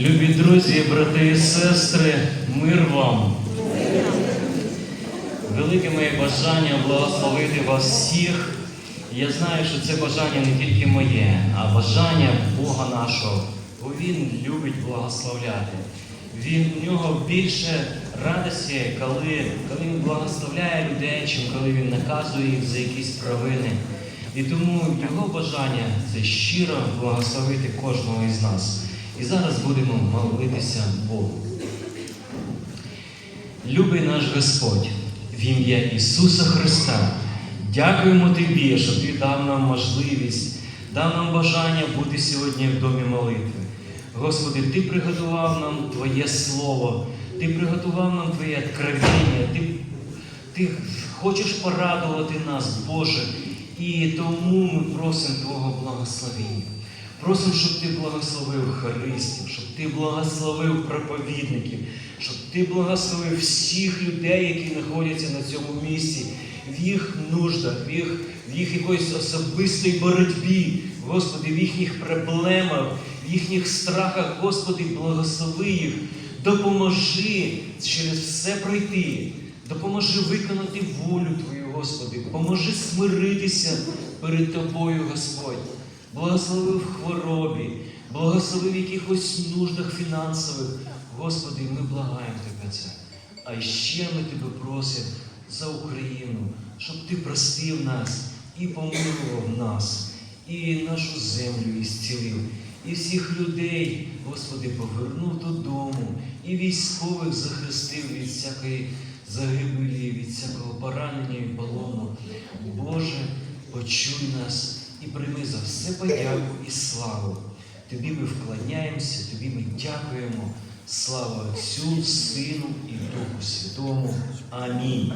Любі друзі, брати і сестри, мир вам. Велике моє бажання благословити вас всіх. Я знаю, що це бажання не тільки моє, а бажання Бога нашого. Бо Він любить благословляти. Він, у нього більше радості, коли, коли він благословляє людей, чим коли він наказує їх за якісь провини. І тому його бажання це щиро благословити кожного із нас. І зараз будемо молитися Богу. Любий наш Господь, в ім'я Ісуса Христа, дякуємо Тобі, що Ти дав нам можливість, дав нам бажання бути сьогодні в домі молитви. Господи, Ти приготував нам Твоє Слово, Ти приготував нам Твоє откровення, Ти, Ти хочеш порадувати нас, Боже, і тому ми просимо Твого благословення. Просимо, щоб ти благословив харистів, щоб ти благословив проповідників, щоб ти благословив всіх людей, які знаходяться на цьому місці, в їх нуждах, в їх, в їх якоїсь особистій боротьбі, Господи, в їхніх проблемах, в їхніх страхах, Господи, благослови їх, допоможи через все пройти. Допоможи виконати волю Твою, Господи, поможи смиритися перед Тобою, Господь. Благослови в хворобі, благослови в якихось нуждах фінансових. Господи, ми благаємо Тебе це. А ще ми Тебе просимо за Україну, щоб Ти простив нас і помилував нас, і нашу землю ісцілив, і всіх людей, Господи, повернув додому, і військових захистив від всякої загибелі, від всякого поранення і полону. Боже, почуй нас і прийми за все подяку і славу. Тобі ми вклоняємося, тобі ми дякуємо. Слава Отцю, Сину і Духу Святому. Амінь.